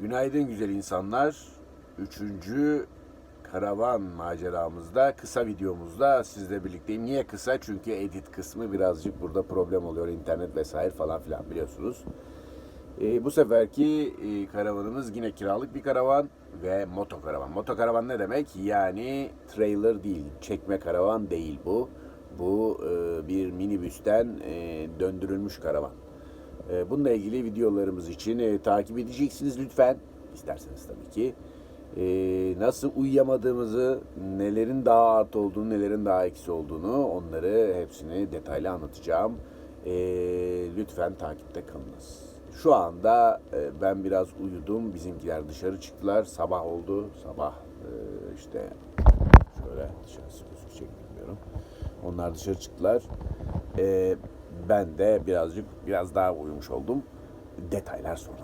Günaydın güzel insanlar. Üçüncü karavan maceramızda, kısa videomuzda sizle birlikteyim. Niye kısa? Çünkü edit kısmı birazcık burada problem oluyor. İnternet vesaire falan filan biliyorsunuz. Ee, bu seferki e, karavanımız yine kiralık bir karavan ve motokaravan. Motokaravan ne demek? Yani trailer değil, çekme karavan değil bu. Bu e, bir minibüsten e, döndürülmüş karavan. E, bununla ilgili videolarımız için e, takip edeceksiniz lütfen. İsterseniz tabii ki. E, nasıl uyuyamadığımızı, nelerin daha artı olduğunu, nelerin daha eksi olduğunu onları hepsini detaylı anlatacağım. E, lütfen takipte kalınız. Şu anda e, ben biraz uyudum. Bizimkiler dışarı çıktılar. Sabah oldu. Sabah e, işte şöyle dışarısı gözükecek bilmiyorum. Onlar dışarı çıktılar. E, ben de birazcık biraz daha uyumuş oldum. Detaylar sonra